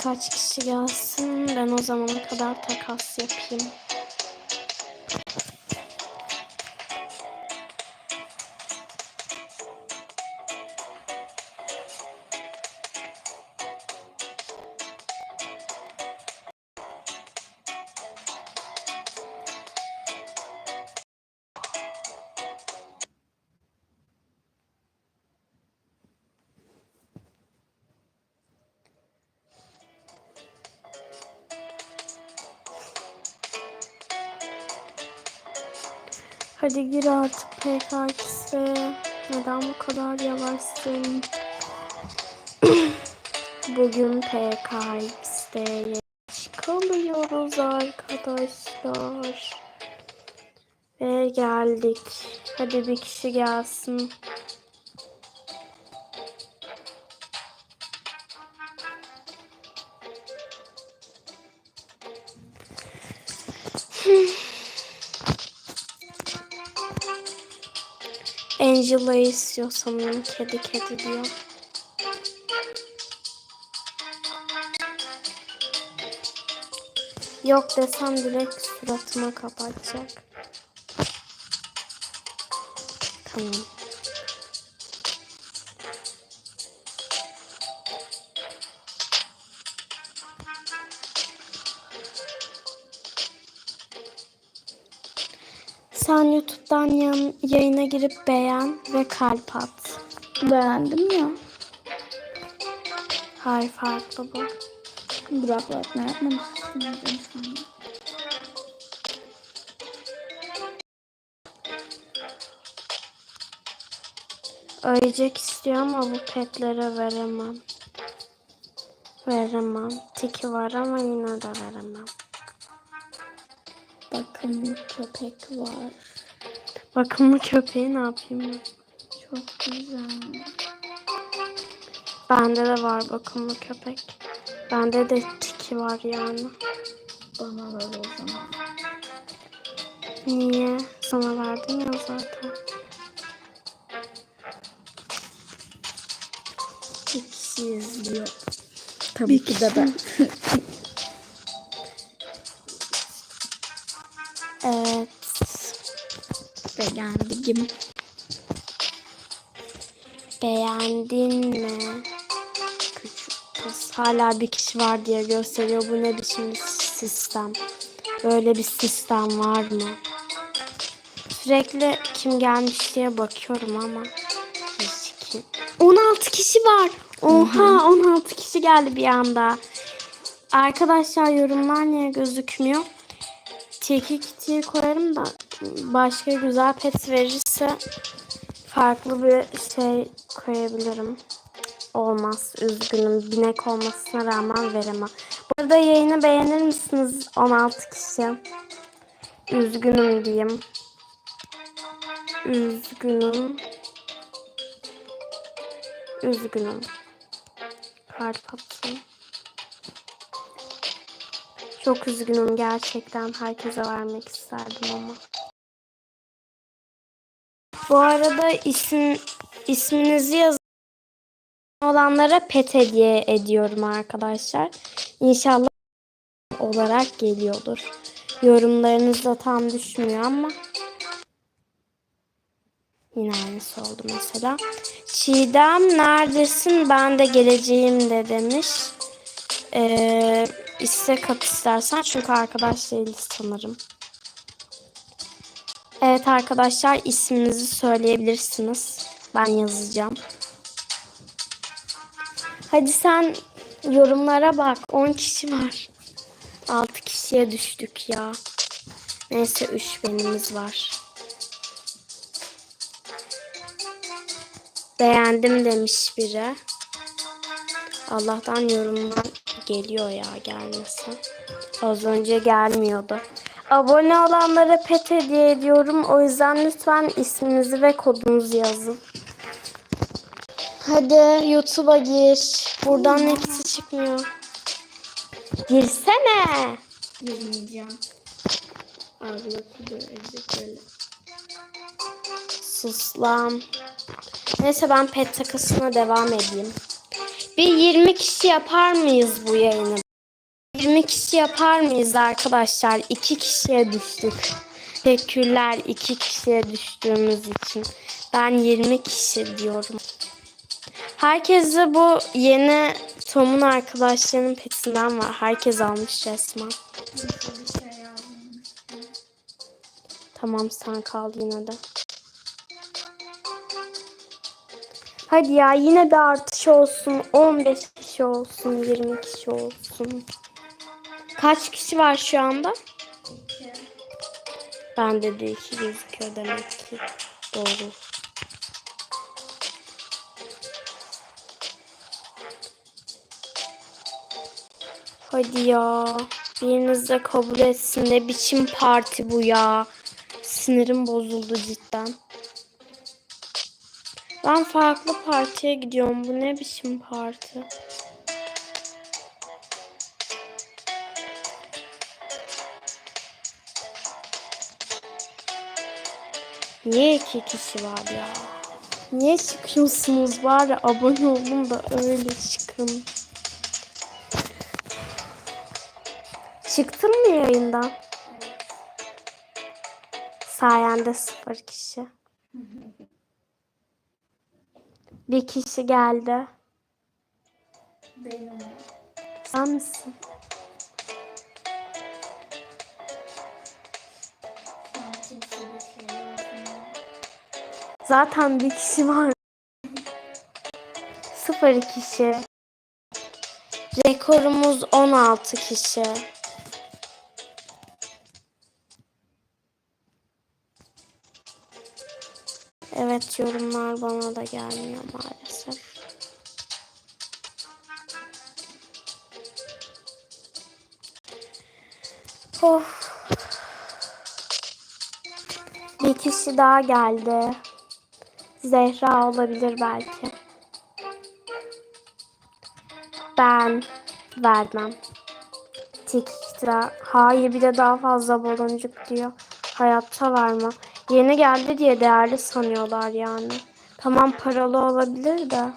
birkaç kişi gelsin. Ben o zamana kadar takas yapayım. Hadi gir artık PKX'e. Neden bu kadar yavaşsın? Bugün PKX'de çıkamıyoruz arkadaşlar. Ve geldik. Hadi bir kişi gelsin. Angela'yı istiyor sanırım. Kedi kedi diyor. Yok desem direkt suratıma kapatacak. Tamam. Sen YouTube'dan yan, yayına girip beğen ve kalp at. Beğendim ya. Hayır farklı bu. Burak Burak ne yapmamışsın? Ölecek istiyor ama bu petlere veremem. Veremem. Tiki var ama yine de veremem. Bakın köpek var. Bakımlı köpeği ne yapayım ben? Çok güzel. Bende de var bakımlı köpek. Bende de tiki var yani. Bana ver o zaman. Niye? Sana verdim ya zaten. Bir kişi izliyor. Tabii ki de ben. Beğendim. Beğendin mi? Küçük kız. Hala bir kişi var diye gösteriyor. Bu ne biçim sistem? Böyle bir sistem var mı? Sürekli kim gelmiş diye bakıyorum ama hiç kim. 16 kişi var. Oha 16 kişi geldi bir anda. Arkadaşlar yorumlar niye gözükmüyor? Kitiyi koyarım da başka güzel pet verirse farklı bir şey koyabilirim. Olmaz. Üzgünüm. Binek olmasına rağmen veremem. Bu arada yayını beğenir misiniz? 16 kişi. Üzgünüm diyeyim. Üzgünüm. Üzgünüm. Kalp atayım. Çok üzgünüm gerçekten. Herkese vermek isterdim ama. Bu arada isim isminizi yazın olanlara pet hediye ediyorum arkadaşlar. İnşallah olarak geliyordur. Yorumlarınız da tam düşmüyor ama yine aynısı oldu mesela. Çiğdem neredesin? Ben de geleceğim de demiş. Ee, istek at istersen çünkü arkadaş değiliz sanırım. Evet arkadaşlar isminizi söyleyebilirsiniz. Ben yazacağım. Hadi sen yorumlara bak. 10 kişi var. 6 kişiye düştük ya. Neyse 3 benimiz var. Beğendim demiş biri. Allah'tan yorumlar geliyor ya gelmesin. Az önce gelmiyordu. Abone olanlara pet hediye ediyorum. O yüzden lütfen isminizi ve kodunuzu yazın. Hadi YouTube'a gir. Buradan hepsi çıkmıyor. Girsene. Girmeyeceğim. Abla kudu ezdik öyle. Sus lan. Neyse ben pet takısına devam edeyim. Bir 20 kişi yapar mıyız bu yayını? 20 kişi yapar mıyız arkadaşlar? 2 kişiye düştük. Teşekkürler 2 kişiye düştüğümüz için. Ben 20 kişi diyorum. Herkese bu yeni Tom'un arkadaşlarının petinden var. Herkes almış resmen. Tamam sen kal yine de. Hadi ya yine bir artış olsun. 15 kişi olsun. 20 kişi olsun. Kaç kişi var şu anda? İki. Bende de 2 gözüküyor demek ki. Doğru. Hadi ya. Biriniz de kabul etsin. Ne biçim parti bu ya. Sinirim bozuldu cidden. Ben farklı partiye gidiyorum. Bu ne biçim parti? Niye iki kişi var ya? Niye çıkıyorsunuz? Bari abone olun da öyle çıkın. Çıktın mı yayından? Sayende sıfır kişi. Bir kişi geldi. Benim. Sen misin? Zaten bir kişi var. Sıfır kişi. Rekorumuz 16 kişi. Evet yorumlar bana da gelmiyor maalesef. Of. Bir kişi daha geldi. Zehra olabilir belki. Ben vermem. Tik. Hayır bir de daha fazla baloncuk diyor. Hayatta vermem. Yeni geldi diye değerli sanıyorlar yani. Tamam paralı olabilir de.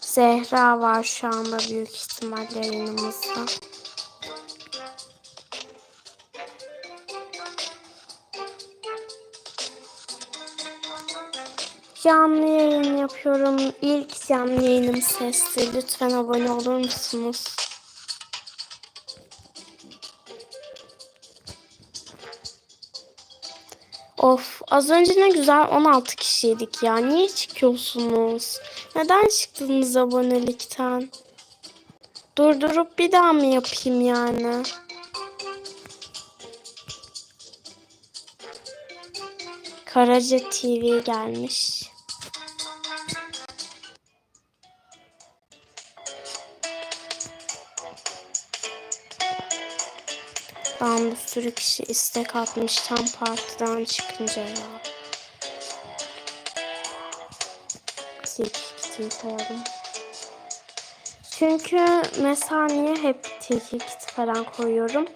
Zehra var şu anda büyük ihtimalle yayınımızda. Canlı yayın yapıyorum. İlk canlı yayınım sesli. Lütfen abone olur musunuz? Of az önce ne güzel 16 kişiydik ya. Niye çıkıyorsunuz? Neden çıktınız abonelikten? Durdurup bir daha mı yapayım yani? Karaca TV gelmiş. Ben bir sürü kişi istek atmış tam partiden çıkınca ya. Tilki kiti koydum. Çünkü mesela niye hep tilki kiti falan koyuyorum?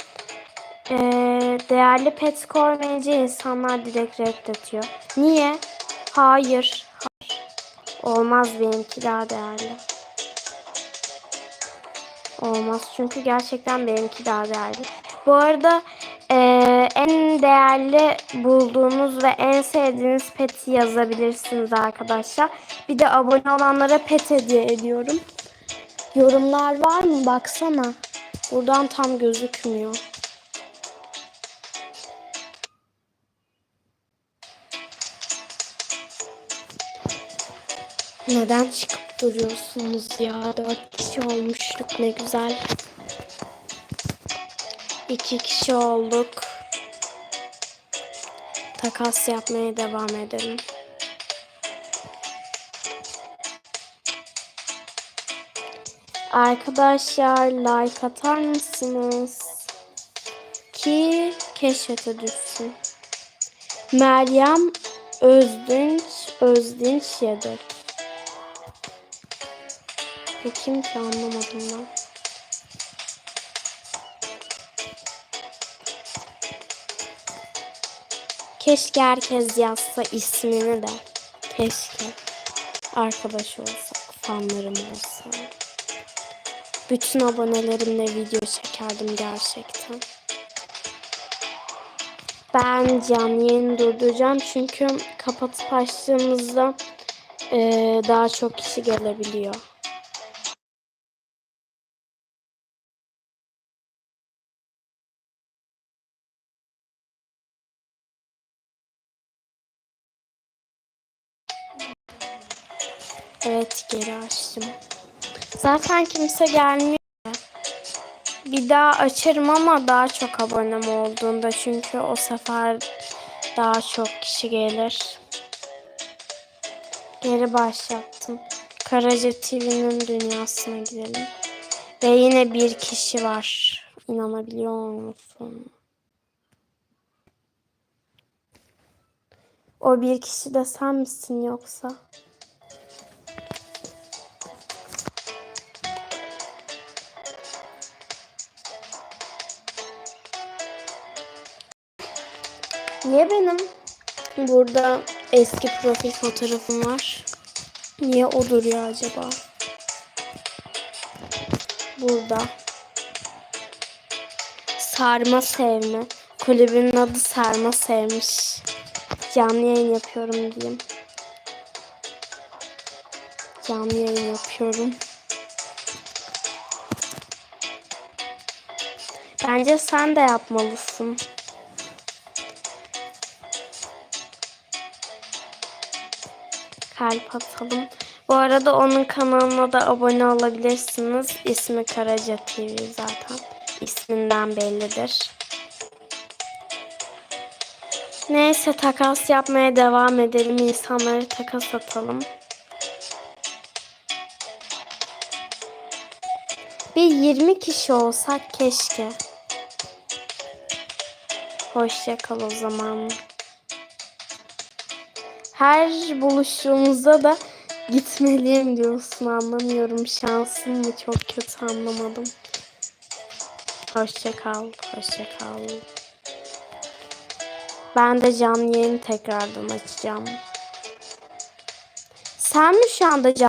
Ee, değerli pet koymayınca insanlar direkt reddediyor. Niye? Hayır. Hayır. Olmaz benimki daha değerli. Olmaz çünkü gerçekten benimki daha değerli. Bu arada eee, en değerli bulduğunuz ve en sevdiğiniz peti yazabilirsiniz arkadaşlar. Bir de abone olanlara pet hediye ediyorum. Yorumlar var mı? Baksana. Buradan tam gözükmüyor. Neden çıkıp duruyorsunuz ya? Dört kişi olmuştuk ne güzel. İki kişi olduk. Takas yapmaya devam edelim. Arkadaşlar like atar mısınız? Ki keşfete düşsün. Meryem Özdinç Özdinç Yedek. Bu kim ki anlamadım ben. Keşke herkes yazsa ismini de. Keşke. Arkadaş olsak, fanlarım olsa. Bütün abonelerimle video çekerdim gerçekten. Ben canlı yayını durduracağım çünkü kapatıp açtığımızda eee, daha çok kişi gelebiliyor. Açtım. Zaten kimse gelmiyor. Bir daha açarım ama daha çok abonem olduğunda çünkü o sefer daha çok kişi gelir. Geri başlattım. Karaca TV'nin dünyasına gidelim. Ve yine bir kişi var. İnanabiliyor musun? O bir kişi de sen misin yoksa? Niye benim burada eski profil fotoğrafım var? Niye o duruyor acaba? Burada. Sarma sevme. Kulübün adı Sarma Sevmiş. Canlı yayın yapıyorum diyeyim. Canlı yayın yapıyorum. Bence sen de yapmalısın. Kalp atalım. Bu arada onun kanalına da abone olabilirsiniz. İsmi Karaca TV zaten. İsminden bellidir. Neyse takas yapmaya devam edelim. İnsanlara takas atalım. Bir 20 kişi olsak keşke. Hoşça kal o zaman. Her buluştuğumuzda da gitmeliyim diyorsun anlamıyorum. Şansım mı çok kötü anlamadım. Hoşça kal, hoşça kal. Ben de canlı yayını tekrardan açacağım. Sen mi şu anda canlı